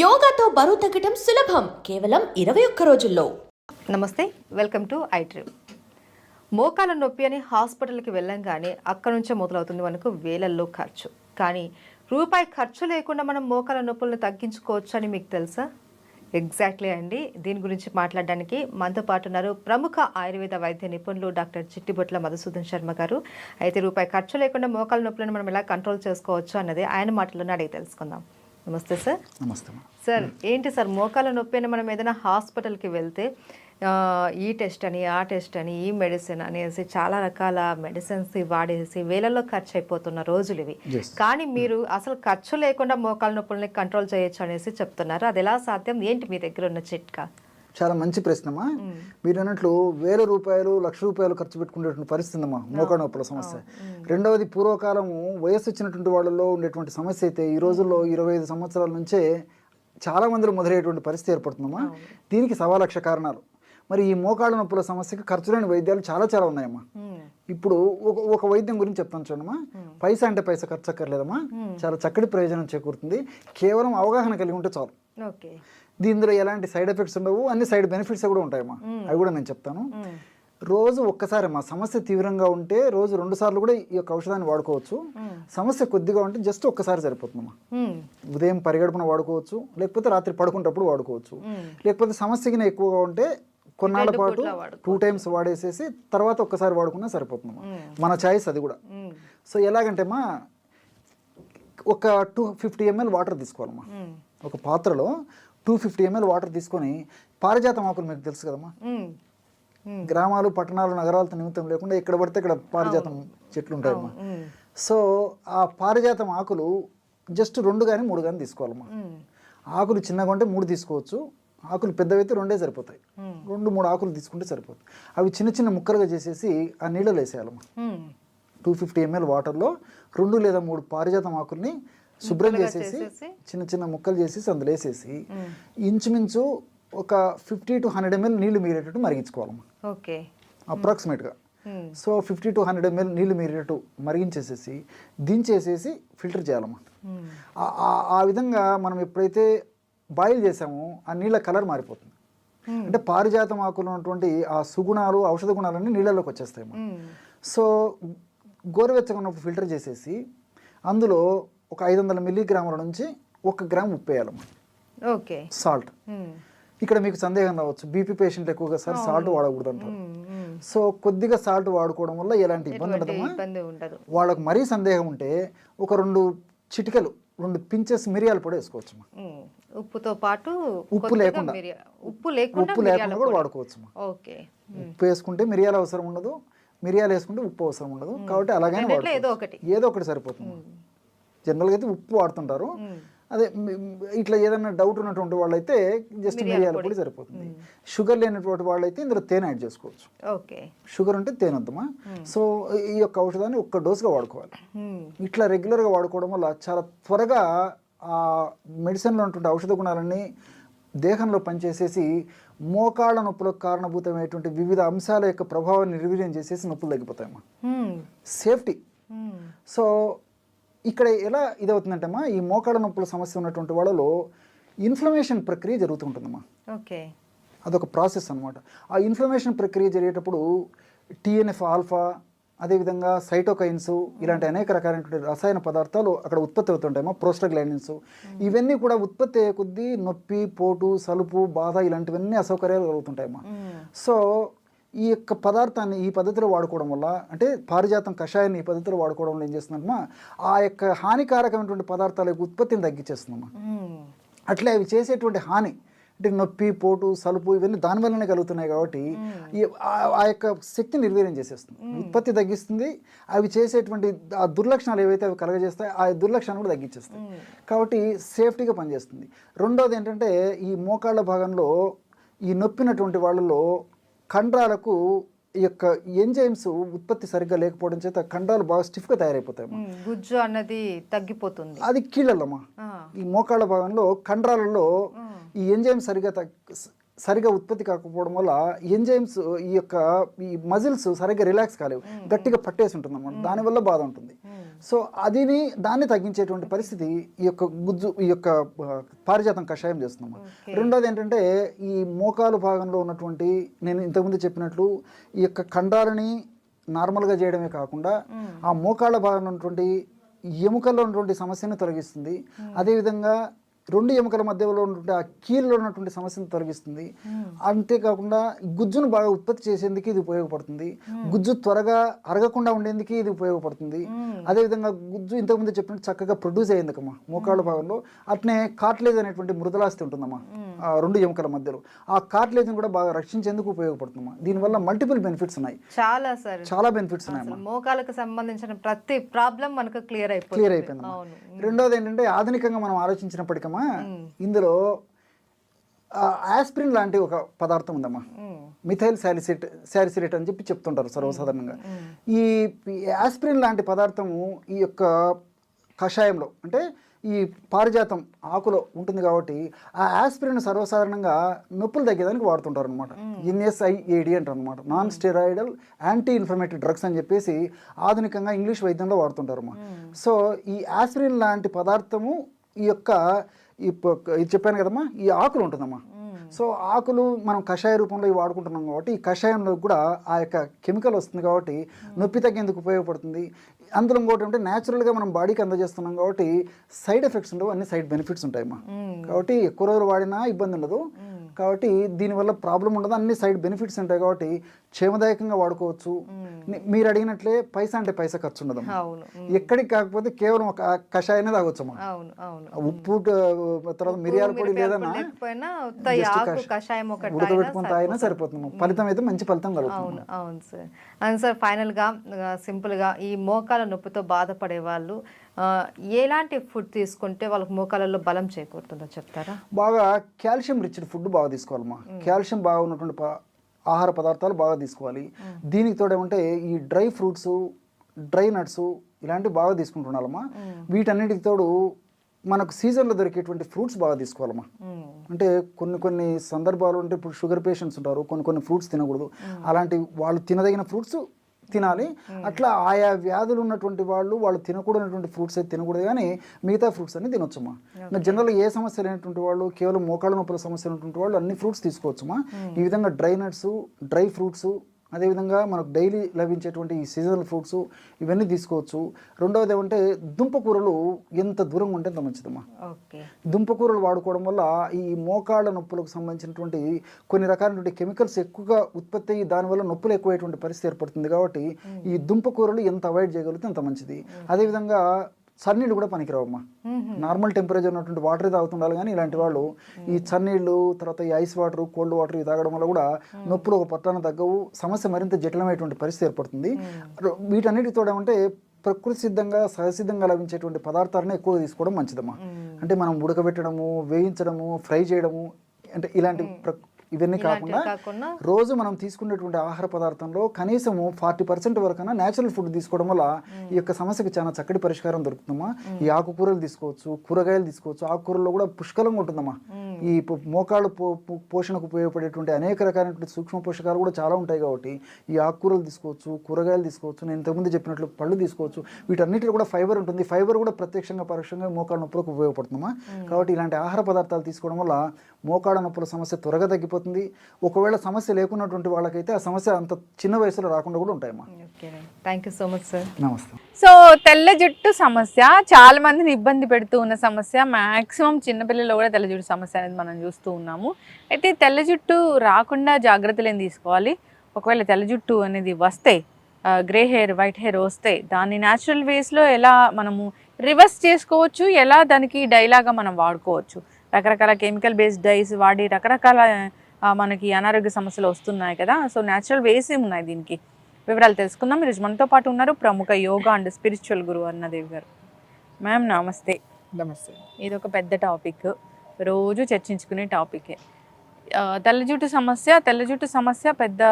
యోగాతో బరువు తగ్గటం సులభం. కేవలం ఇరవై ఒక్క రోజుల్లో. నమస్తే వెల్కమ్ టు ఐట్రీ. మోకాల నొప్పి అని హాస్పిటల్కి వెళ్ళంగానే అక్కడ నుంచే మొదలవుతుంది మనకు వేలల్లో ఖర్చు. కానీ రూపాయి ఖర్చు లేకుండా మనం మోకాల నొప్పులను తగ్గించుకోవచ్చు అని మీకు తెలుసా? ఎగ్జాక్ట్లీ అండి దీని గురించి మాట్లాడడానికి మనతో పాటు ఉన్నారు ప్రముఖ ఆయుర్వేద వైద్య నిపుణులు డాక్టర్ చిట్టిబొట్ల మధుసూదన్ శర్మ గారు. అయితే రూపాయి ఖర్చు లేకుండా మోకాల నొప్పులను మనం ఎలా కంట్రోల్ చేసుకోవచ్చు అన్నది ఆయన మాటలను అడిగి తెలుసుకుందాం. నమస్తే సార్. నమస్తే. సార్ ఏంటి సార్ మోకాల నొప్పి అని మనం ఏదైనా హాస్పిటల్కి వెళ్తే ఈ టెస్ట్ అని ఆ టెస్ట్ అని ఈ మెడిసిన్ అనేసి చాలా రకాల మెడిసిన్స్ వాడేసి వేలల్లో ఖర్చు అయిపోతున్న రోజులు ఇవి. కానీ మీరు అసలు ఖర్చు లేకుండా మోకాల నొప్పుల్ని కంట్రోల్ చేయొచ్చు అనేసి చెప్తున్నారు. అది ఎలా సాధ్యం? ఏంటి మీ దగ్గర ఉన్న చిట్కా? చాలా మంచి ప్రశ్నమ్మా మీరు అన్నట్లు వేల రూపాయలు లక్ష రూపాయలు ఖర్చు పెట్టుకునేటువంటి పరిస్థితి అమ్మా మోకాళ్ళ నొప్పుల సమస్య. రెండవది పూర్వకాలము వయస్సు వచ్చినటువంటి వాళ్ళలో ఉండేటువంటి సమస్య అయితే ఈ రోజుల్లో ఇరవై ఐదు సంవత్సరాల నుంచే చాలా మందిలో మొదలయ్యేటువంటి పరిస్థితి ఏర్పడుతుందమ్మా. దీనికి సవా లక్ష కారణాలు. మరి ఈ మోకాళ్ళ నొప్పుల సమస్యకి ఖర్చు లేని వైద్యాలు చాలా చాలా ఉన్నాయమ్మా. ఇప్పుడు ఒక ఒక వైద్యం గురించి చెప్తాను చూడమ్మా. పైసా అంటే పైసా ఖర్చు అక్కర్లేదమ్మా చాలా చక్కటి ప్రయోజనం చేకూరుతుంది. కేవలం అవగాహన కలిగి ఉంటే చాలు. ఓకే. దీనిలో ఎలాంటి సైడ్ ఎఫెక్ట్స్ ఉండవు అన్ని సైడ్ బెనిఫిట్స్ కూడా ఉంటాయమ్మా. అవి కూడా నేను చెప్తాను. రోజు ఒక్కసారి మా సమస్య తీవ్రంగా ఉంటే రోజు రెండు సార్లు కూడా ఈ యొక్క ఔషధాన్ని వాడుకోవచ్చు. సమస్య కొద్దిగా ఉంటే జస్ట్ ఒక్కసారి సరిపోతుందమ్మా. ఉదయం పరిగడుపున వాడుకోవచ్చు లేకపోతే రాత్రి పడుకునేటప్పుడు వాడుకోవచ్చు. లేకపోతే సమస్యకి ఎక్కువగా ఉంటే కొన్నాళ్ళ పాటు టూ టైమ్స్ వాడేసేసి తర్వాత ఒక్కసారి వాడుకున్నా సరిపోతుందమ్మా. మన చాయిస్ అది కూడా. సో ఎలాగంటే మా ఒక టూ ఫిఫ్టీ ఎంఎల్ వాటర్ తీసుకోవాలమ్మా. ఒక పాత్రలో టూ ఫిఫ్టీ ఎంఎల్ వాటర్ తీసుకొని పారిజాతం ఆకులు మీకు తెలుసు కదమ్మా? గ్రామాలు పట్టణాలు నగరాలతో నిమిత్తం లేకుండా ఎక్కడ పడితే ఇక్కడ పారిజాతం చెట్లు ఉంటాయమ్మా సో ఆ పారిజాతం ఆకులు జస్ట్ రెండు కానీ మూడు కానీ తీసుకోవాలమ్మా. ఆకులు చిన్నగా ఉంటే మూడు తీసుకోవచ్చు. ఆకులు పెద్దవైతే రెండే సరిపోతాయి. రెండు మూడు ఆకులు తీసుకుంటే సరిపోతుంది. అవి చిన్న చిన్న ముక్కలుగా చేసేసి ఆ నీళ్ళలో వేసేయాలమ్మా. టూ ఫిఫ్టీ ఎంఎల్ వాటర్లో రెండు లేదా మూడు పారిజాతం ఆకుల్ని శుభ్రం చేసేసి చిన్న చిన్న ముక్కలు చేసేసి అందులో వేసేసి ఇంచుమించు ఒక ఫిఫ్టీ టు హండ్రెడ్ ఎంఎల్ నీళ్ళు మీరేటట్టు మరిగించుకోవాలమ్మా ఓకే. అప్రాక్సిమేట్గా. So fifty to hundred ml నీళ్ళు మీరేటట్టు మరిగించేసేసి దించేసేసి ఫిల్టర్ చేయాలమ్మా ఆ- విధంగా మనం ఎప్పుడైతే బాయిల్ చేసామో ఆ నీళ్ళ కలర్ మారిపోతుంది. అంటే పారిజాతం ఆకులు ఉన్నటువంటి ఆ సుగుణాలు ఔషధ గుణాలన్నీ నీళ్ళలోకి వచ్చేస్తాయి. సో గోరువెచ్చగా ఉన్నప్పుడు ఫిల్టర్ చేసేసి అందులో ఒక ఐదు వందల మిల్లీగ్రాముల నుంచి ఒక గ్రామ్ ఉప్పు వేయాలమ్మా ఓకే. సాల్ట్. ఇక్కడ మీకు సందేహం రావచ్చు. బీపీ పేషెంట్ ఎక్కువగా సార్ సాల్ట్ వాడకూడదు అంటారు సో కొద్దిగా సాల్ట్ వాడుకోవడం వల్ల ఎలాంటి ఇబ్బంది ఉండదు. వాళ్ళకు మరీ సందేహం ఉంటే ఒక రెండు చిటికలు రెండు పించెస్ మిరియాల పొడి వేసుకోవచ్చమ్మా. ఉమ్. ఉప్పుతో పాటు ఉప్పు లేకుండా. ఉప్పు లేకుండా ఉప్పు లేకుండా కూడా పొడి. వాడుకోవచ్చమ్మా. ఓకే. ఉప్పు వేసుకుంటే మిరియాల అవసరం ఉండదు మిరియాలు వేసుకుంటే ఉప్పు అవసరం ఉండదు. కాబట్టి అలాగే ఏదో ఒకటి. ఏదో ఒకటి సరిపోతుంది జనరల్గా అయితే ఉప్పు వాడుతుంటారు. అదే ఇట్లా ఏదైనా డౌట్ ఉన్నటువంటి వాళ్ళైతే జస్ట్ మిరియాల పొడి. సరిపోతుంది. షుగర్ లేనటువంటి వాళ్ళైతే ఇందులో తేనె యాడ్ చేసుకోవచ్చు. ఓకే. షుగర్ ఉంటే తేనె వద్దామా సో ఈ యొక్క ఔషధాన్ని ఒక్క డోసుగా వాడుకోవాలి. ఇట్లా రెగ్యులర్గా వాడుకోవడం వల్ల చాలా త్వరగా ఆ మెడిసిన్లో ఉన్నటువంటి ఔషధ గుణాలన్నీ దేహంలో పనిచేసేసి మోకాళ్ళ నొప్పులకు కారణభూతమైనటువంటి వివిధ అంశాల యొక్క ప్రభావాన్ని నిర్వీర్యం చేసేసి నొప్పులు తగ్గిపోతాయమ్మా. సేఫ్టీ. సో ఇక్కడ ఎలా ఇదవుతుందంటమ్మా? ఈ మోకాళ్ళ నొప్పుల సమస్య ఉన్నటువంటి వాళ్ళలో ఇన్ఫ్లమేషన్ ప్రక్రియ జరుగుతుంటుందమ్మా. ఓకే. అదొక ప్రాసెస్ అన్నమాట. ఆ ఇన్ఫ్లమేషన్ ప్రక్రియ జరిగేటప్పుడు టీఎన్ఎఫ్ ఆల్ఫా అదేవిధంగా సైటోకైన్స్ ఇలాంటి అనేక రకాలైనటువంటి రసాయన పదార్థాలు అక్కడ ఉత్పత్తి అవుతుంటాయమ్మా ప్రోస్టగ్లైనిన్స్ ఇవన్నీ కూడా ఉత్పత్తి అయ్యే కొద్దీ నొప్పి పోటు సలుపు బాధ ఇలాంటివన్నీ అసౌకర్యాలు కలుగుతుంటాయమ్మా. సో ఈ యొక్క పదార్థాన్ని ఈ పద్ధతిలో వాడుకోవడం వల్ల అంటే పారిజాతం కషాయాన్ని ఈ పద్ధతిలో వాడుకోవడం వల్ల ఏం చేస్తుందమ్మా? ఆ యొక్క హానికారకమైనటువంటి పదార్థాల యొక్క ఉత్పత్తిని తగ్గించేస్తుందమ్మా. అట్లే అవి చేసేటువంటి హాని అంటే నొప్పి పోటు సలుపు ఇవన్నీ దాని వల్లనే కలుగుతున్నాయి కాబట్టి ఈ- ఆ- ఆ యొక్క శక్తి నిర్వీర్యం చేసేస్తుంది. ఉత్పత్తి తగ్గిస్తుంది. అవి చేసేటువంటి ఆ దుర్లక్షణాలు ఏవైతే అవి కలగజేస్తాయి ఆ దుర్లక్షణాలు కూడా తగ్గించేస్తాయి కాబట్టి సేఫ్టీగా పనిచేస్తుంది. రెండోది ఏంటంటే ఈ మోకాళ్ళ భాగంలో ఈ నొప్పినటువంటి వాళ్ళలో కండరాలకు ఈ యొక్క ఎంజైమ్స్ ఉత్పత్తి సరిగ్గా లేకపోవడం చేత కండరాలు బాగా స్టిఫ్గా తయారైపోతాయి. గుజ్జు అన్నది తగ్గిపోతుంది అది కీళ్ళమ్మా. ఈ మోకాళ్ళ భాగంలో కండరాలలో ఈ ఎంజైమ్ సరిగా తగ్- స- సరిగా ఉత్పత్తి కాకపోవడం వల్ల ఎంజైమ్స్ ఈ యొక్క ఈ మజిల్స్ సరిగ్గా రిలాక్స్ కాలేవు. గట్టిగా పట్టేసి ఉంటుంది అనమాట దానివల్ల బాధ ఉంటుంది. సో అదిని దాన్ని తగ్గించేటువంటి పరిస్థితి ఈ యొక్క గుజ్జు ఈ యొక్క పారిజాతం కషాయం చేస్తున్నాము రెండోది ఏంటంటే ఈ మోకాలు భాగంలో ఉన్నటువంటి నేను ఇంతకుముందు చెప్పినట్లు ఈ యొక్క ఖండాలని నార్మల్గా చేయడమే కాకుండా ఆ మోకాళ్ళ భాగంలో ఉన్నటువంటి ఎముకల్లో ఉన్నటువంటి సమస్యను తొలగిస్తుంది. అదేవిధంగా రెండు ఎముకల మధ్యలో ఉన్నటువంటి ఆ కీళ్ళలో ఉన్నటువంటి సమస్యను తొలగిస్తుంది. అంతేకాకుండా గుజ్జును బాగా ఉత్పత్తి చేసేందుకు ఇది ఉపయోగపడుతుంది. గుజ్జు త్వరగా అరగకుండా ఉండేందుకు ఇది ఉపయోగపడుతుంది. అదేవిధంగా గుజ్జు ఇంతకుముందు చెప్పినట్టు చక్కగా ప్రొడ్యూస్ అయ్యేందుకమ్మా మోకాళ్ళ భాగంలో అట్నే కార్ట్లేజ్ అనేటువంటి మృదులాస్తి ఉంటుందమ్మా. ఆ రెండు ఎముకల మధ్యలో. ఆ కార్ట్లేజ్ని కూడా బాగా రక్షించేందుకు ఉపయోగపడుతుందమ్మా. దీనివల్ల మల్టిపుల్ బెనిఫిట్స్ ఉన్నాయి. చాలా సార్. చాలా బెనిఫిట్స్ అసలు మోకాలకు సంబంధించిన ప్రతి ప్రాబ్లం మనకు క్లియర్ అయిపోతుంది. క్లియర్ అయిపోయింది రెండోది ఏంటంటే ఆధునికంగా మనం ఆలోచించినప్పటికమ్మా ఇందులో ఆస్పిరిన్ లాంటి ఒక పదార్థం ఉందమ్మా. మ్మ్. మిథైల్ సాలిసిట్ సాలిసిలేట్ అని చెప్పి చెప్తుంటారు సర్వసాధారణంగా. ఈ ఆస్పిరిన్ లాంటి పదార్థము ఈ యొక్క కషాయంలో అంటే ఈ పారిజాతం ఆకులో ఉంటుంది కాబట్టి ఆ ఆస్పిరిన్ సర్వసాధారణంగా నొప్పులు తగ్గేదానికి వాడుతుంటారు అనమాట ఎన్ఎస్ఐఏడి అంటారు అనమాట non steroidal anti inflammatory drugs అని చెప్పేసి ఆధునికంగా ఇంగ్లీష్ వైద్యంలో వాడుతుంటారు అమ్మా సో ఈ ఆస్పిరిన్ లాంటి పదార్థము ఈ యొక్క ఈ ఇది చెప్పాను కదమ్మా ఈ ఆకులు ఉంటుందమ్మా. సో ఆకులు మనం కషాయ రూపంలో ఇవి వాడుకుంటున్నాం కాబట్టి ఈ కషాయంలో కూడా ఆ యొక్క కెమికల్ వస్తుంది కాబట్టి నొప్పి తగ్గేందుకు ఉపయోగపడుతుంది. అందులో ఇంకోటి అంటే న్యాచురల్గా మనం బాడీకి అందజేస్తున్నాం కాబట్టి సైడ్ ఎఫెక్ట్స్ ఉండవు అన్ని సైడ్ బెనిఫిట్స్ ఉంటాయమ్మా. కాబట్టి ఎక్కువ రోజులు వాడినా ఇబ్బంది ఉండదు. కాబట్టి దీనివల్ల ప్రాబ్లం ఉండదు. అన్ని సైడ్ బెనిఫిట్స్ ఉంటాయి కాబట్టి క్షేమదాయకంగా వాడుకోవచ్చు. మీరు అడిగినట్లే పైసా అంటే పైసా ఖర్చు ఉండదు అవును ఎక్కడికి కాకపోతే కేవలం ఒక కషాయనే ఆ ఉప్పు తర్వాత మిరియాల పొడి లేదన్నా ఉడకబెట్టుకుని తాగినా సరిపోతుంది. ఫలితం అయితే మంచి ఫలితం కలుగుతుంది. అవును అవును సార్. అవును సార్ ఫైనల్గా సింపుల్గా ఈ మోకాల నొప్పితో బాధపడే వాళ్ళు ఎలాంటి ఫుడ్ తీసుకుంటే వాళ్ళకి మోకాలలో బలం చేకూరుతుందో చెప్తారా? బాగా కాల్షియం రిచ్ ఫుడ్ బాగా తీసుకోవాలమ్మా. కాల్షియం బాగా ఉన్నటువంటి ఆహార పదార్థాలు బాగా తీసుకోవాలి. దీనికి తోడేమంటే ఈ డ్రై ఫ్రూట్స్ డ్రై నట్స్ ఇలాంటివి బాగా తీసుకుంటున్నాలమ్మా వీటన్నిటికి తోడు మనకు సీజన్లో దొరికేటువంటి ఫ్రూట్స్ బాగా తీసుకోవాలమ్మా. మ్మ్. అంటే కొన్ని కొన్ని సందర్భాలు అంటే ఇప్పుడు షుగర్ పేషెంట్స్ ఉంటారు కొన్ని కొన్ని ఫ్రూట్స్ తినకూడదు. అలాంటి వాళ్ళు తినదగిన ఫ్రూట్స్ తినాలి. అట్లా ఆయా వ్యాధులు ఉన్నటువంటి వాళ్ళు వాళ్ళు తినకూడనటువంటి ఫ్రూట్స్ అయితే తినకూడదు. కానీ మిగతా ఫ్రూట్స్ అన్ని తినొచ్చమ్మా ఇంకా జనరల్గా ఏ సమస్య లేనటువంటి వాళ్ళు కేవలం మోకాళ్ళ నొప్పుల సమస్య ఉన్నటువంటి వాళ్ళు అన్ని ఫ్రూట్స్ తీసుకోవచ్చమ్మా ఈ విధంగా డ్రై నట్స్ డ్రై ఫ్రూట్స్ అదేవిధంగా మనకు డైలీ లభించేటువంటి ఈ సీజనల్ ఫ్రూట్స్ ఇవన్నీ తీసుకోవచ్చు. రెండవది ఏమంటే దుంపకూరలు ఎంత దూరంగా ఉంటే అంత మంచిదమ్మా. దుంపకూరలు వాడుకోవడం వల్ల ఈ మోకాళ్ళ నొప్పులకు సంబంధించినటువంటి కొన్ని రకాలైనటువంటి కెమికల్స్ ఎక్కువగా ఉత్పత్తి అయ్యి దానివల్ల నొప్పులు ఎక్కువైనటువంటి పరిస్థితి ఏర్పడుతుంది కాబట్టి ఈ దుంపకూరలు ఎంత అవాయిడ్ చేయగలిగితే అంత మంచిది. అదేవిధంగా చన్నీళ్ళు కూడా పనికిరావమ్మా. నార్మల్ టెంపరేచర్ ఉన్నటువంటి వాటర్ తాగుతుండాలి కానీ ఇలాంటి వాళ్ళు ఈ చన్నీళ్ళు తర్వాత ఈ ఐస్ వాటర్ కోల్డ్ వాటర్ ఇవి తాగడం వల్ల కూడా నొప్పులు ఒక పట్టాన తగ్గవు. సమస్య మరింత జటిలమైనటువంటి పరిస్థితి ఏర్పడుతుంది. వీటన్నిటితో ఏమంటే ప్రకృతి సిద్ధంగా సహసిద్ధంగా లభించేటువంటి పదార్థాలను ఎక్కువ తీసుకోవడం మంచిదమ్మా. అంటే మనం ఉడకబెట్టడము వేయించడము ఫ్రై చేయడము అంటే ఇలాంటి ఇవన్నీ కాకుండా రోజు మనం తీసుకునేటువంటి ఆహార పదార్థంలో కనీసము ఫార్టీ పర్సెంట్ వరకైనా నేచురల్ ఫుడ్ తీసుకోవడం వల్ల ఈ యొక్క సమస్యకి చాలా చక్కటి పరిష్కారం దొరుకుతుందమ్మా. ఈ ఆకుకూరలు తీసుకోవచ్చు కూరగాయలు తీసుకోవచ్చు ఆకుకూరల్లో కూడా పుష్కలంగా ఉంటుందమ్మా. ఈ మోకాళ్ళు పోషణకు ఉపయోగపడేటువంటి అనేక రకాలైనటువంటి సూక్ష్మ పోషకాలు కూడా చాలా ఉంటాయి కాబట్టి ఈ ఆకుకూరలు తీసుకోవచ్చు కూరగాయలు తీసుకోవచ్చు నేను ఇంతకుముందు చెప్పినట్లు పళ్ళు తీసుకోవచ్చు వీటన్నిటిలో కూడా ఫైబర్ ఉంటుంది. ఫైబర్ కూడా ప్రత్యక్షంగా పరోక్షంగా మోకాళ్ళ నొప్పులకు ఉపయోగపడుతుందమ్మా. కాబట్టి ఇలాంటి ఆహార పదార్థాలు తీసుకోవడం వల్ల మోకాళ్ళ నొప్పుల సమస్య త్వరగా తగ్గిపోతుంది. ఒకవేళ సమస్య లేకున్నటువంటి వాళ్ళకైతే ఆ సమస్య అంత చిన్న వయసులో రాకుండా కూడా ఉంటాయమ్మా. Thank you so much sir నమస్తే. సో తెల్ల జుట్టు సమస్య చాలా మందిని ఇబ్బంది పెడుతూ ఉన్న సమస్య మాక్సిమం చిన్నపిల్లల్లో కూడా తెల్ల జుట్టు సమస్య అనేది మనం చూస్తూ ఉన్నాము. అయితే తెల్ల జుట్టు రాకుండా జాగ్రత్తలు ఏం తీసుకోవాలి? ఒకవేళ తెల్ల జుట్టు అనేది వస్తే గ్రే హెయిర్ వైట్ హెయిర్ వస్తే దాన్ని న్యాచురల్ వేస్లో ఎలా మనము రివర్స్ చేసుకోవచ్చు? ఎలా దానికి డైలాగా మనం వాడుకోవచ్చు? రకరకాల కెమికల్ బేస్డ్ డైస్ వాడి రకరకాల మనకి అనారోగ్య సమస్యలు వస్తున్నాయి కదా. సో న్యాచురల్ వేస్ ఉన్నాయి దీనికి? వివరాలు తెలుసుకుందాం. ఈరోజు మనతో పాటు ఉన్నారు ప్రముఖ యోగా అండ్ స్పిరిచువల్ గురువు అన్నదేవి గారు. మ్యామ్ నమస్తే. నమస్తే. ఇది ఒక పెద్ద టాపిక్ రోజు చర్చించుకునే టాపికే ఆ, తెల్ల జుట్టు సమస్య తెల్ల జుట్టు సమస్య పెద్ద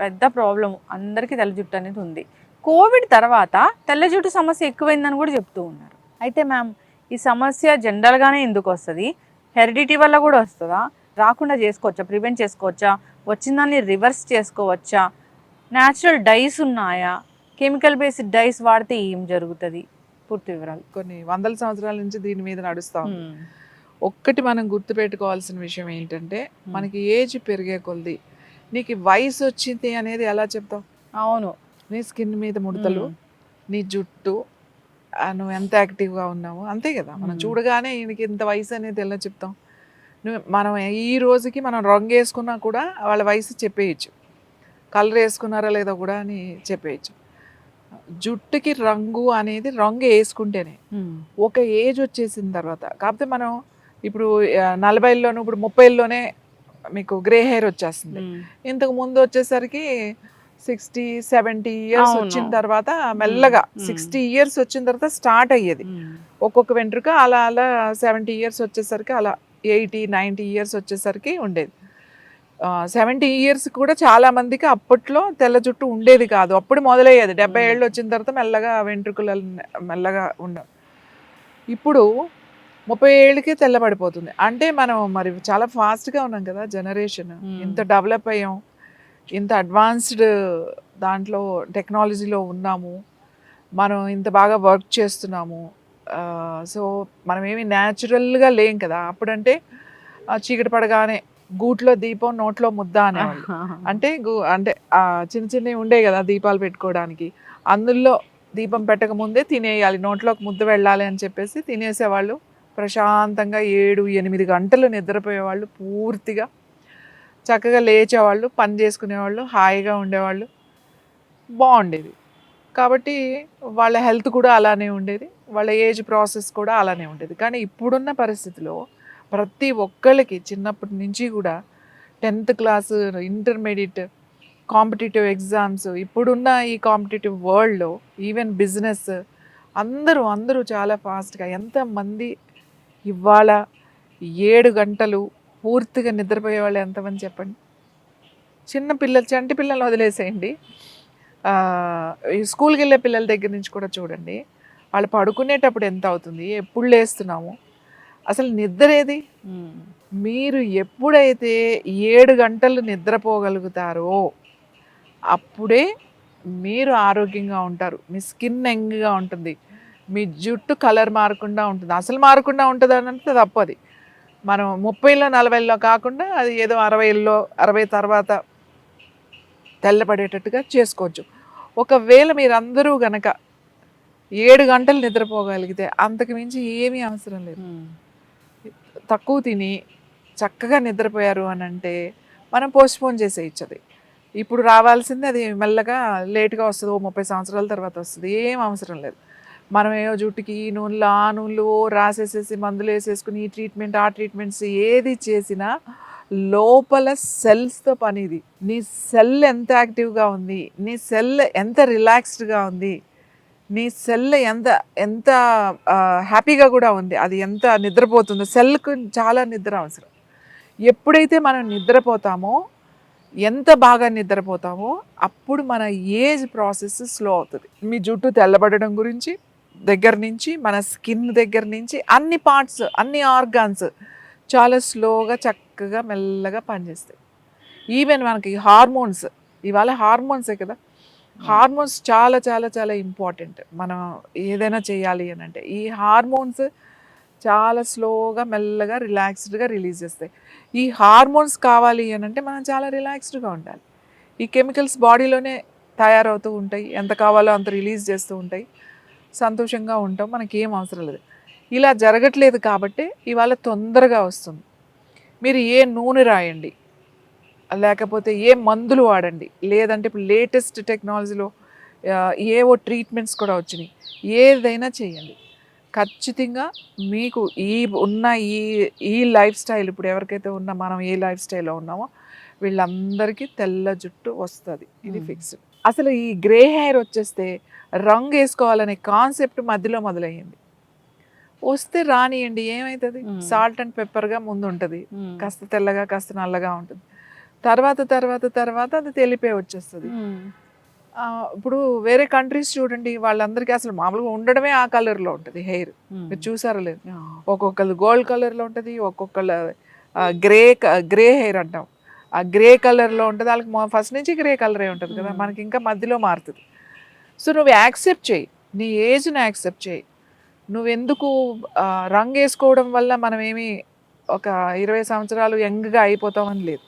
పెద్ద ప్రాబ్లం అందరికీ తెల్ల జుట్టు అనేది ఉంది. కోవిడ్ తర్వాత తెల్ల జుట్టు సమస్య ఎక్కువైందని కూడా చెప్తూ ఉన్నారు. అయితే మ్యామ్ ఈ సమస్య జనరల్గానే ఎందుకు వస్తుంది? హెరిడిటీ వల్ల కూడా వస్తుందా? రాకుండా చేసుకోవచ్చా? ప్రివెంట్ చేసుకోవచ్చా? వచ్చిన దాన్ని రివర్స్ చేసుకోవచ్చా? న్యాచురల్ డైస్ ఉన్నాయా? కెమికల్ బేస్డ్ డైస్ వాడితే ఏం జరుగుతుంది? పూర్తి వివరాలు. కొన్ని వందల సంవత్సరాల నుంచి దీని మీద నడుస్తా ఒక్కటి మనం గుర్తుపెట్టుకోవాల్సిన విషయం ఏంటంటే మనకి ఏజ్ పెరిగే కొలది. నీకు వయసు వచ్చింది అనేది ఎలా చెప్తావు? అవును. నీ స్కిన్ మీద ముడతలు. నీ జుట్టు నువ్వు ఎంత యాక్టివ్గా ఉన్నావు అంతే కదా. మనం. చూడగానే ఈయనకి ఇంత వయసు అనేది ఎలా చెప్తాం? నువ్వు మనం ఈ రోజుకి మనం రంగు వేసుకున్నా కూడా వాళ్ళ వయసు చెప్పేయచ్చు. కలర్ వేసుకున్నారా లేదో కూడా అని చెప్పేయచ్చు. జుట్టుకి రంగు అనేది రంగు వేసుకుంటేనే ఒక ఏజ్ వచ్చేసిన తర్వాత కాకపోతే మనం ఇప్పుడు నలభైలోను ఇప్పుడు ముప్పైలోనే మీకు గ్రే హెయిర్ వచ్చేస్తుంది. ఇంతకు ముందు వచ్చేసరికి సిక్స్టీ సెవెంటీ ఇయర్స్. వచ్చిన తర్వాత మెల్లగా. సిక్స్టీ ఇయర్స్ వచ్చిన తర్వాత స్టార్ట్ అయ్యేది. ఒక్కొక్క వెంట్రుక అలా అలా సెవెంటీ ఇయర్స్ వచ్చేసరికి అలా ఎయిటీ నైంటీ ఇయర్స్ వచ్చేసరికి ఉండేది. సెవెంటీ ఇయర్స్ కూడా చాలా మందికి అప్పట్లో తెల్ల జుట్టు ఉండేది కాదు. అప్పుడు మొదలయ్యేది. డెబ్బై. ఏళ్ళు వచ్చిన తర్వాత మెల్లగా వెంట్రుకలు మెల్లగా ఉండ ఇప్పుడు ముప్పై ఏళ్ళకే తెల్లబడిపోతుంది. అంటే మనం మరి చాలా ఫాస్ట్గా ఉన్నాం కదా జనరేషన్. ఇంత డెవలప్ అయ్యాం. ఇంత అడ్వాన్స్డ్ దాంట్లో టెక్నాలజీలో ఉన్నాము. మనం ఇంత బాగా వర్క్ చేస్తున్నాము. సో మనం ఏమి న్యాచురల్గా లేం కదా. అప్పుడంటే చీకటి పడగానే గూట్లో దీపం నోట్లో ముద్ద అనేవాళ్ళు. అంటే గు- అంటే చిన్న చిన్నవి ఉండే కదా దీపాలు పెట్టుకోవడానికి. అందులో దీపం పెట్టక ముందే తినేయాలి. నోట్లోకి ముద్ద వెళ్ళాలి అని చెప్పేసి తినేసేవాళ్ళు. ప్రశాంతంగా ఏడు ఎనిమిది గంటలు నిద్రపోయేవాళ్ళు పూర్తిగా. చక్కగా లేచేవాళ్ళు పని చేసుకునేవాళ్ళు హాయిగా ఉండేవాళ్ళు. బాగుండేది. కాబట్టి వాళ్ళ హెల్త్ కూడా అలానే ఉండేది. వాళ్ళ ఏజ్ ప్రాసెస్ కూడా అలానే ఉండేది. కానీ ఇప్పుడున్న పరిస్థితిలో ప్రతి ఒక్కళ్ళకి చిన్నప్పటి నుంచి కూడా tenth class intermediate competitive exams ఇప్పుడున్న ఈ కాంపిటేటివ్ వరల్డ్లో ఈవెన్ బిజినెస్ అందరూ అందరూ చాలా ఫాస్ట్గా ఎంతమంది ఇవాళ ఏడు గంటలు పూర్తిగా నిద్రపోయే వాళ్ళు ఎంతమంది చెప్పండి? చిన్న పిల్లలు చంటి పిల్లలు వదిలేసేయండి. స్కూల్కి వెళ్ళే పిల్లల దగ్గర నుంచి కూడా చూడండి. వాళ్ళు పడుకునేటప్పుడు ఎంత అవుతుంది? ఎప్పుడు లేస్తున్నాము? అసలు నిద్ర ఏది? మీరు ఎప్పుడైతే ఏడు గంటలు నిద్రపోగలుగుతారో అప్పుడే మీరు ఆరోగ్యంగా ఉంటారు. మీ స్కిన్ యంగ్గా ఉంటుంది. మీ జుట్టు కలర్ మారకుండా ఉంటుంది. అసలు మారకుండా ఉంటుంది అని అంటే తప్పది మనం ముప్పైలో నలభైలో కాకుండా అది ఏదో అరవైలో అరవై తర్వాత తెల్లబడేటట్టుగా చేసుకోవచ్చు. ఒకవేళ మీరందరూ గనక ఏడు గంటలు నిద్రపోగలిగితే అంతకు మించి ఏమీ అవసరం లేదు. తక్కువ తిని చక్కగా నిద్రపోయారు అని అంటే మనం పోస్ట్పోన్ చేసేయచ్చు అది ఇప్పుడు రావాల్సింది అది మెల్లగా లేట్గా వస్తుంది ఓ ముప్పై సంవత్సరాల తర్వాత వస్తుంది ఏం అవసరం లేదు. మనం ఏవో జుట్టుకి ఈ నూనెలు ఆ నూనెలు రాసేసేసి మందులు వేసేసుకుని ఈ ట్రీట్మెంట్ ఆ ట్రీట్మెంట్స్ ఏది చేసినా లోపల సెల్స్తో పని ఇది నీ సెల్ ఎంత యాక్టివ్గా ఉంది నీ సెల్ ఎంత రిలాక్స్డ్గా ఉంది నీ సెల్ ఎంత ఎంత హ్యాపీగా కూడా ఉంది అది ఎంత నిద్రపోతుందో. సెల్కు చాలా నిద్ర అవసరం. ఎప్పుడైతే మనం నిద్రపోతామో ఎంత బాగా నిద్రపోతామో అప్పుడు మన ఏజ్ ప్రాసెస్ స్లో అవుతుంది. మీ జుట్టు తెల్లబడడం గురించి దగ్గర నుంచి మన స్కిన్ దగ్గర నుంచి అన్ని పార్ట్స్ అన్ని ఆర్గాన్స్ చాలా స్లోగా చక్కగా మెల్లగా పనిచేస్తాయి. ఈవెన్ మనకి హార్మోన్స్ ఇవాళ హార్మోన్సే కదా? హార్మోన్స్ చాలా చాలా చాలా ఇంపార్టెంట్ మనం ఏదైనా చేయాలి అని అంటే ఈ హార్మోన్స్ చాలా స్లోగా మెల్లగా రిలాక్స్డ్గా రిలీజ్ చేస్తాయి. ఈ హార్మోన్స్ కావాలి అని అంటే మనం చాలా రిలాక్స్డ్గా ఉండాలి. ఈ కెమికల్స్ బాడీలోనే తయారవుతూ ఉంటాయి. ఎంత కావాలో అంత రిలీజ్ చేస్తూ ఉంటాయి. సంతోషంగా ఉంటాం మనకి ఏం అవసరం లేదు. ఇలా జరగట్లేదు కాబట్టి ఇవాళ తొందరగా వస్తుంది. మీరు ఏ నూనె రాయండి లేకపోతే ఏ మందులు వాడండి లేదంటే ఇప్పుడు లేటెస్ట్ టెక్నాలజీలో ఏవో ట్రీట్మెంట్స్ కూడా వచ్చినాయి ఏదైనా చేయండి. ఖచ్చితంగా మీకు ఈ ఉన్న ఈ ఈ లైఫ్ స్టైల్ ఇప్పుడు ఎవరికైతే ఉన్న మనం ఏ లైఫ్ స్టైల్లో ఉన్నామో వీళ్ళందరికీ తెల్ల జుట్టు వస్తుంది. ఇది Hmm. అసలు ఈ గ్రే హెయిర్ వచ్చేస్తే రంగు వేసుకోవాలనే కాన్సెప్ట్ మధ్యలో మొదలయ్యింది. వస్తే రానియండి ఏమవుతుంది. సాల్ట్ అండ్ పెప్పర్గా ముందు ఉంటుంది కాస్త తెల్లగా కాస్త నల్లగా ఉంటుంది. తర్వాత తర్వాత తర్వాత అది తెలిపే వచ్చేస్తుంది. ఇప్పుడు వేరే కంట్రీస్ చూడండి వాళ్ళందరికీ అసలు మామూలుగా ఉండడమే ఆ కలర్లో ఉంటుంది హెయిర్. మీరు చూసారో లేదు? ఒక్కొక్కరు గోల్డ్ కలర్లో ఉంటుంది ఒక్కొక్కరు గ్రే గ్రే హెయిర్ అంటాం. ఆ గ్రే కలర్లో ఉంటుంది. వాళ్ళకి ఫస్ట్ నుంచి గ్రే కలరే ఉంటుంది కదా. మనకి ఇంకా మధ్యలో మారుతుంది. సో నువ్వు యాక్సెప్ట్ చేయి. నీ ఏజ్ని యాక్సెప్ట్ చేయి. నువ్వెందుకు రంగు వేసుకోవడం వల్ల మనం ఏమి ఒక ఇరవై సంవత్సరాలు యంగ్గా అయిపోతామని లేదు.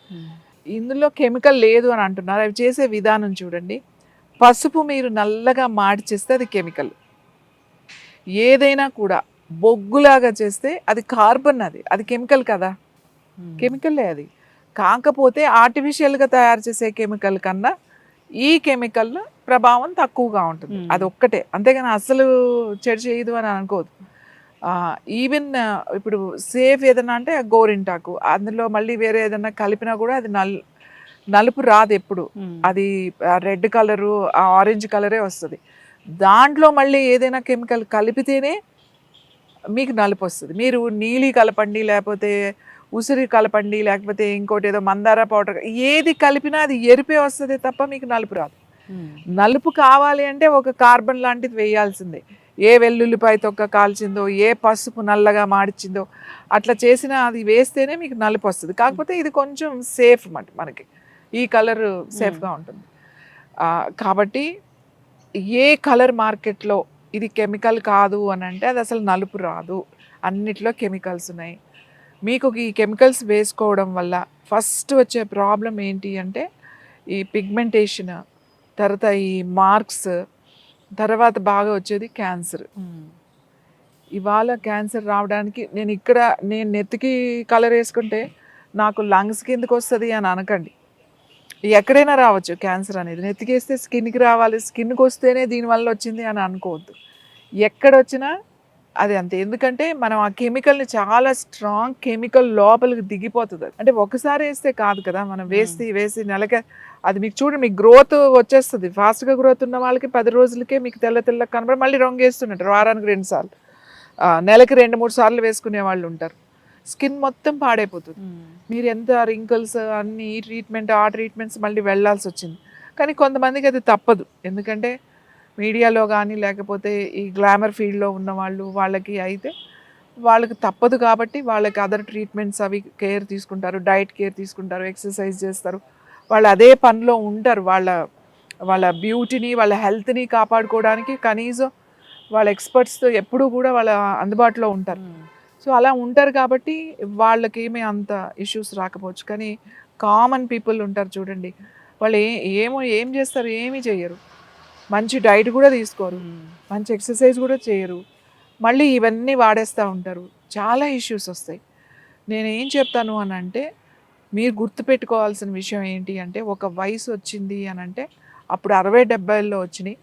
ఇందులో కెమికల్ లేదు అని అంటున్నారు. అవి చేసే విధానం చూడండి. పసుపు మీరు నల్లగా మార్చేస్తే అది కెమికల్. ఏదైనా కూడా బొగ్గులాగా చేస్తే అది కార్బన్ అది. అది కెమికల్ కదా. కెమికల్లే అది. కాకపోతే ఆర్టిఫిషియల్గా తయారు చేసే కెమికల్ కన్నా ఈ కెమికల్ ప్రభావం తక్కువగా ఉంటుంది. Hmm. అది ఒక్కటే. అంతేగాని అసలు చెడు చేయదు అని అనుకోదు. ఈవెన్ ఇప్పుడు సేఫ్ ఏదైనా అంటే గోరింటాకు. అందులో మళ్ళీ వేరే ఏదైనా కలిపినా కూడా అది నల్ నలుపు రాదు ఎప్పుడు. అది రెడ్ కలరు ఆరెంజ్ కలరే వస్తుంది. దాంట్లో మళ్ళీ ఏదైనా కెమికల్ కలిపితేనే మీకు నలుపు వస్తుంది. మీరు నీలి కలపండి లేకపోతే ఉసిరి కలపండి లేకపోతే ఇంకోటి ఏదో మందార పౌడర్ ఏది కలిపినా అది ఎరిపే వస్తుంది తప్ప మీకు నలుపు రాదు. నలుపు కావాలి అంటే ఒక కార్బన్ లాంటిది వేయాల్సిందే. ఏ వెల్లుల్లిపాయ తొక్క కాల్చిందో ఏ పసుపు నల్లగా మాడిచిందో అట్లా చేసిన అది వేస్తేనే మీకు నలుపు వస్తుంది. కాకపోతే ఇది కొంచెం సేఫ్ మాట మనకి. ఈ కలర్ సేఫ్గా ఉంటుంది. కాబట్టి ఏ కలర్ మార్కెట్లో ఇది కెమికల్ కాదు అని అంటే అది అసలు నలుపు రాదు. అన్నిట్లో కెమికల్స్ ఉన్నాయి. మీకు ఈ కెమికల్స్ వేసుకోవడం వల్ల ఫస్ట్ వచ్చే ప్రాబ్లం ఏంటి అంటే ఈ పిగ్మెంటేషన్ తర్వాత ఈ మార్క్స్ తర్వాత బాగా వచ్చేది క్యాన్సర్ ఇవాళ క్యాన్సర్ రావడానికి నేను ఇక్కడ నేను నెత్తికి కలర్ వేసుకుంటే నాకు లంగ్స్ కిందకి వస్తుంది అని అనకండి. ఎక్కడైనా రావచ్చు క్యాన్సర్ అనేది. నెత్తికేస్తే స్కిన్కి రావాలి స్కిన్కి వస్తేనే దీనివల్ల వచ్చింది అని అనుకోవద్దు. ఎక్కడ వచ్చినా అది అంతే. ఎందుకంటే మనం ఆ కెమికల్ని చాలా స్ట్రాంగ్ కెమికల్ లోపలికి దిగిపోతుంది. అది. అంటే ఒకసారి వేస్తే కాదు కదా మనం వేసి వేసి నెలక అది మీకు చూడండి మీకు గ్రోత్ వచ్చేస్తుంది. ఫాస్ట్గా గ్రోత్ ఉన్న వాళ్ళకి పది రోజులకే మీకు తెల్ల తెల్ల కనబడి మళ్ళీ రంగు వేస్తున్నట్టు వారానికి రెండు సార్లు. నెలకి రెండు మూడు సార్లు వేసుకునే వాళ్ళు ఉంటారు. స్కిన్ మొత్తం పాడైపోతుంది. మీరు ఎంత రింకిల్స్ అన్ని ఈ ట్రీట్మెంట్ ఆ ట్రీట్మెంట్స్ మళ్ళీ వెళ్ళాల్సి వచ్చింది. కానీ కొంతమందికి అది తప్పదు. ఎందుకంటే మీడియాలో కానీ లేకపోతే ఈ గ్లామర్ ఫీల్డ్లో ఉన్న వాళ్ళు వాళ్ళకి అయితే వాళ్ళకి తప్పదు కాబట్టి వాళ్ళకి అదర్ ట్రీట్మెంట్స్ అవి కేర్ తీసుకుంటారు డైట్ కేర్ తీసుకుంటారు ఎక్సర్సైజ్ చేస్తారు. వాళ్ళు అదే పనిలో ఉంటారు. వాళ్ళ వాళ్ళ బ్యూటీని వాళ్ళ హెల్త్ని కాపాడుకోవడానికి కనీసం వాళ్ళ ఎక్స్పర్ట్స్తో ఎప్పుడూ కూడా వాళ్ళ అందుబాటులో ఉంటారు. సో అలా ఉంటారు కాబట్టి వాళ్ళకి ఏమీ అంత ఇష్యూస్ రాకపోవచ్చు. కానీ కామన్ పీపుల్ ఉంటారు చూడండి. వాళ్ళు ఏ ఏమో ఏం చేస్తారు ఏమీ చేయరు మంచి డైట్ కూడా తీసుకోరు. మంచి ఎక్సర్సైజ్ కూడా చేయరు. మళ్ళీ ఇవన్నీ వాడేస్తూ ఉంటారు. చాలా ఇష్యూస్ వస్తాయి. నేను ఏం చెప్తాను అని అంటే మీరు గుర్తుపెట్టుకోవాల్సిన విషయం ఏంటి అంటే ఒక వయసు వచ్చింది అని అంటే అప్పుడు అరవై డెబ్బైల్లో వచ్చినాయి.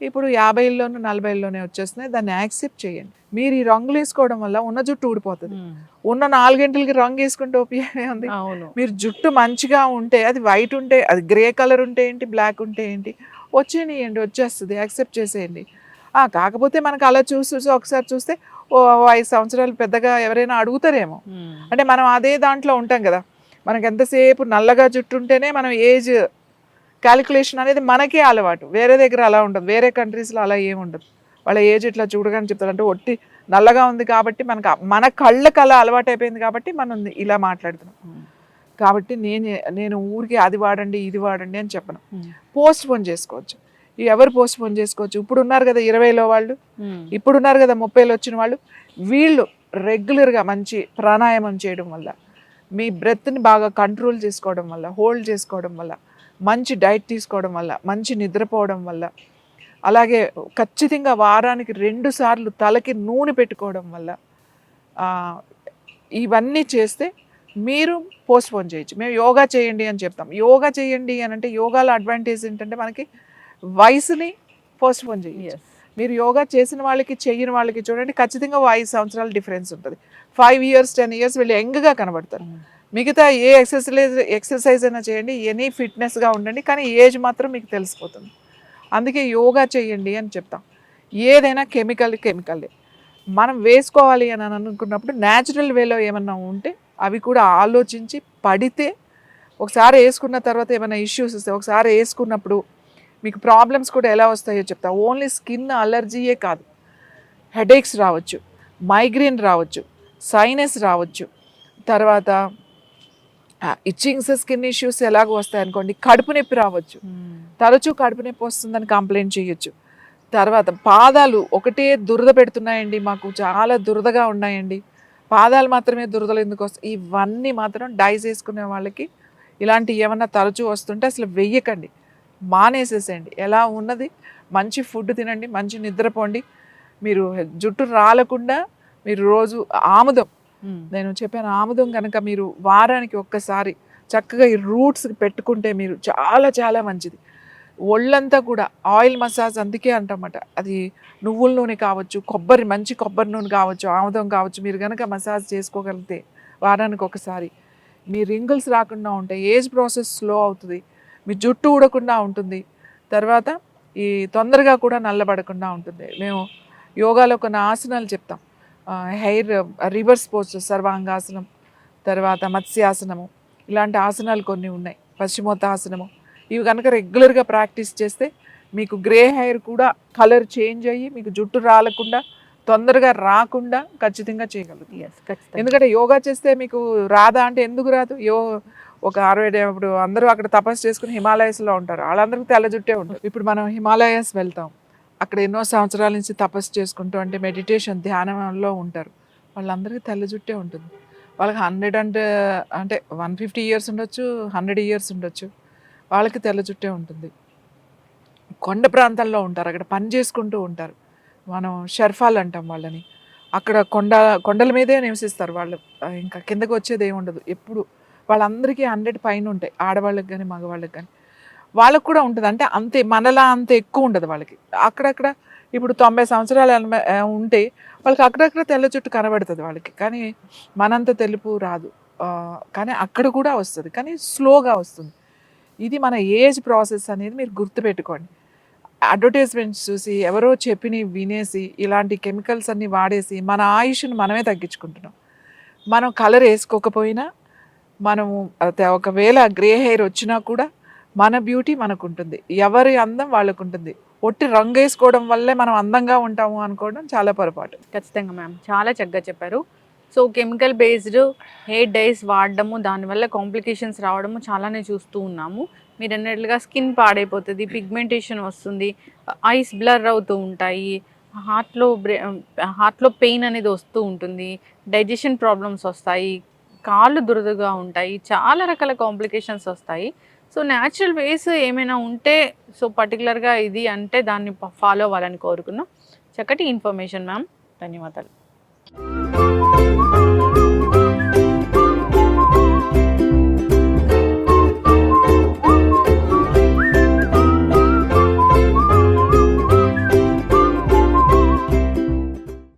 ఇప్పుడు యాభైల్లోనూ నలభైల్లోనే వచ్చేస్తున్నాయి. దాన్ని యాక్సెప్ట్ చేయండి. మీరు ఈ రంగులు వేసుకోవడం వల్ల ఉన్న జుట్టు ఊడిపోతుంది. ఉన్న నాలుగింటికి రంగు వేసుకుంటే ఉపయోగమే ఉంది. మీరు జుట్టు మంచిగా ఉంటే అది వైట్ ఉంటే అది గ్రే కలర్ ఉంటే ఏంటి బ్లాక్ ఉంటే ఏంటి వచ్చేయండి వచ్చేస్తుంది యాక్సెప్ట్ చేసేయండి. కాకపోతే మనకు అలా చూసి చూసి ఒకసారి చూస్తే ఓ ఐదు సంవత్సరాలు పెద్దగా ఎవరైనా అడుగుతారేమో. అంటే మనం అదే దాంట్లో ఉంటాం కదా. మనకి ఎంతసేపు నల్లగా జుట్టు ఉంటేనే మనం ఏజ్ క్యాలిక్యులేషన్ అనేది మనకే అలవాటు. వేరే దగ్గర అలా ఉండదు వేరే కంట్రీస్లో అలా ఏమి ఉండదు. వాళ్ళ ఏజ్ ఇట్లా చూడగానే చెప్తారు. అంటే ఒట్టి నల్లగా ఉంది కాబట్టి మనకు మన కళ్ళకి అలా అలవాటు అయిపోయింది కాబట్టి మనం ఇలా మాట్లాడుతున్నాం. కాబట్టి నేను నేను ఊరికి అది వాడండి ఇది వాడండి అని చెప్పను. పోస్ట్ పోన్ చేసుకోవచ్చు. ఎవరు పోస్ట్ పోన్ చేసుకోవచ్చు? ఇప్పుడు ఉన్నారు కదా ఇరవైలో వాళ్ళు. ఇప్పుడు ఉన్నారు కదా ముప్పైలో వచ్చిన వాళ్ళు. వీళ్ళు రెగ్యులర్గా మంచి ప్రాణాయామం చేయడం వల్ల మీ బ్రెత్ని బాగా కంట్రోల్ చేసుకోవడం వల్ల హోల్డ్ చేసుకోవడం వల్ల మంచి డైట్ తీసుకోవడం వల్ల మంచి నిద్రపోవడం వల్ల అలాగే ఖచ్చితంగా వారానికి రెండు సార్లు తలకి నూనె పెట్టుకోవడం వల్ల ఇవన్నీ చేస్తే మీరు పోస్ట్ పోన్ చేయొచ్చు. మేము యోగా చేయండి అని చెప్తాం. యోగా చేయండి అని అంటే యోగాలో అడ్వాంటేజ్ ఏంటంటే మనకి వయసుని పోస్ట్ పోన్ చేయొచ్చు మీరు యోగా చేసిన వాళ్ళకి చెయ్యని వాళ్ళకి చూడండి ఖచ్చితంగా ఐదు సంవత్సరాల డిఫరెన్స్ ఉంటుంది. ఫైవ్ ఇయర్స్ టెన్ ఇయర్స్ వీళ్ళు యంగ్గా కనబడతారు. మిగతా ఏ ఎక్సర్సైజ్ ఎక్సర్సైజ్ అయినా చేయండి ఎనీ ఫిట్నెస్గా ఉండండి కానీ ఏజ్ మాత్రం మీకు తెలిసిపోతుంది. అందుకే యోగా చేయండి అని చెప్తాం. ఏదైనా కెమికల్ కెమికలే మనం వేసుకోవాలి అని అనుకున్నప్పుడు న్యాచురల్ వేలో ఏమన్నా ఉంటే అవి కూడా ఆలోచించి పడితే ఒకసారి వేసుకున్న తర్వాత ఏమైనా ఇష్యూస్ వస్తాయి ఒకసారి వేసుకున్నప్పుడు మీకు ప్రాబ్లమ్స్ కూడా ఎలా వస్తాయో చెప్తా. ఓన్లీ స్కిన్ అలర్జీయే కాదు. హెడేక్స్ రావచ్చు మైగ్రేన్ రావచ్చు సైనస్ రావచ్చు. తర్వాత ఇచ్చింగ్స్ స్కిన్ ఇష్యూస్ ఎలాగో వస్తాయి అనుకోండి కడుపు నొప్పి రావచ్చు. తరచూ కడుపు నొప్పి వస్తుందని కంప్లైంట్ చేయొచ్చు. తర్వాత పాదాలు ఒకటే దురద పెడుతున్నాయండి మాకు చాలా దురదగా ఉన్నాయండి. పాదాలు మాత్రమే దురదలు ఎందుకు వస్తాయి? ఇవన్నీ మాత్రం డైస్ వేసుకునే వాళ్ళకి ఇలాంటి ఏమన్నా తరచూ వస్తుంటే అసలు వెయ్యకండి. మానేసేసేయండి. ఎలా ఉన్నది? మంచి ఫుడ్ తినండి మంచి నిద్రపోండి మీరు జుట్టు రాలకుండా మీరు రోజు ఆముదం. నేను చెప్పాను ఆముదం కనుక మీరు వారానికి ఒక్కసారి చక్కగా ఈ రూట్స్ పెట్టుకుంటే మీరు చాలా చాలా మంచిది. ఒళ్ళంతా కూడా ఆయిల్ మసాజ్ అందుకే అంటమాట. అది నువ్వుల నూనె కావచ్చు కొబ్బరి మంచి కొబ్బరి నూనె కావచ్చు ఆముదం కావచ్చు మీరు కనుక మసాజ్ చేసుకోగలిగితే వారానికి ఒకసారి. మీ రింగిల్స్ రాకుండా ఉంటాయి ఏజ్ ప్రాసెస్ స్లో అవుతుంది మీ జుట్టు ఊడకుండా ఉంటుంది. తర్వాత ఈ తొందరగా కూడా నల్లబడకుండా ఉంటుంది. మేము యోగాలో కొన్ని ఆసనాలు చెప్తాం. హెయిర్ రివర్స్ పోస్టర్ సర్వాంగాసనం తర్వాత మత్స్యాసనము ఇలాంటి ఆసనాలు కొన్ని ఉన్నాయి. పశ్చిమోత్తాసనము ఇవి కనుక రెగ్యులర్గా ప్రాక్టీస్ చేస్తే మీకు గ్రే హెయిర్ కూడా కలర్ చేంజ్ అయ్యి మీకు జుట్టు రాలకుండా తొందరగా రాకుండా ఖచ్చితంగా చేయగలుగుతుంది ఎందుకంటే యోగా చేస్తే మీకు రాదా అంటే ఎందుకు రాదు? యో ఒక అరవై డే- ఇప్పుడు అందరూ అక్కడ తపస్సు చేసుకుని హిమాలయస్లో ఉంటారు. వాళ్ళందరికీ తెల్ల జుట్టే ఉంటుంది. ఇప్పుడు మనం హిమాలయస్ వెళ్తాం. అక్కడ ఎన్నో సంవత్సరాల నుంచి తపస్సు చేసుకుంటూ అంటే మెడిటేషన్ ధ్యానంలో ఉంటారు. వాళ్ళందరికీ తెల్ల జుట్టే ఉంటుంది. వాళ్ళకి హండ్రెడ్ అంటే అంటే వన్ ఫిఫ్టీ ఇయర్స్ ఉండొచ్చు హండ్రెడ్ ఇయర్స్ ఉండొచ్చు. వాళ్ళకి తెల్ల జుట్టే ఉంటుంది. కొండ ప్రాంతాల్లో ఉంటారు. అక్కడ పని చేసుకుంటూ ఉంటారు. మనం షర్ఫాలు అంటాం వాళ్ళని. అక్కడ కొండ కొండల మీదే నివసిస్తారు వాళ్ళు. ఇంకా కిందకు వచ్చేది ఏమి ఉండదు. ఎప్పుడు వాళ్ళందరికీ హండ్రెడ్ పైన ఉంటాయి. ఆడవాళ్ళకి కానీ మగవాళ్ళకి కానీ వాళ్ళకు కూడా ఉంటుంది. అంటే అంతే మనలా అంత ఎక్కువ ఉండదు వాళ్ళకి. అక్కడక్కడ ఇప్పుడు తొంభై సంవత్సరాలు ఉంటే వాళ్ళకి అక్కడక్కడ తెల్ల చుట్టు కనబడుతుంది వాళ్ళకి. కానీ మనంత తెలుపు రాదు. కానీ అక్కడ కూడా వస్తుంది. కానీ స్లోగా వస్తుంది. ఇది మన ఏజ్ ప్రాసెస్ అనేది మీరు గుర్తుపెట్టుకోండి. అడ్వర్టైజ్మెంట్స్ చూసి ఎవరో చెప్పిని వినేసి ఇలాంటి కెమికల్స్ అన్నీ వాడేసి మన ఆయుష్ను మనమే తగ్గించుకుంటున్నాం. మనం కలర్ వేసుకోకపోయినా మనము అయితే ఒకవేళ గ్రే హెయిర్ వచ్చినా కూడా మన బ్యూటీ మనకు ఉంటుంది ఎవరి అందం వాళ్ళకు ఉంటుంది ఒట్టి రంగు వేసుకోవడం వల్లే మనం అందంగా ఉంటాము అనుకోవడం చాలా పొరపాటు. ఖచ్చితంగా మ్యామ్. చాలా చక్కగా చెప్పారు. So chemical based hair dyes వాడడము దానివల్ల కాంప్లికేషన్స్ రావడము చాలానే చూస్తూ ఉన్నాము. మీరు అన్నట్లుగా స్కిన్ పాడైపోతుంది పిగ్మెంటేషన్ వస్తుంది ఐస్ బ్లర్ అవుతూ ఉంటాయి హార్ట్లో బ్రే హార్ట్లో పెయిన్ అనేది వస్తూ ఉంటుంది డైజెషన్ ప్రాబ్లమ్స్ వస్తాయి కాళ్ళు దురదగా ఉంటాయి చాలా రకాల కాంప్లికేషన్స్ వస్తాయి. సో న్యాచురల్ వేస్ ఏమైనా ఉంటే సో పర్టికులర్గా ఇది అంటే దాన్ని ఫాలో అవ్వాలని కోరుకున్నాం. చక్కటి ఇన్ఫర్మేషన్ మ్యామ్. ధన్యవాదాలు. Música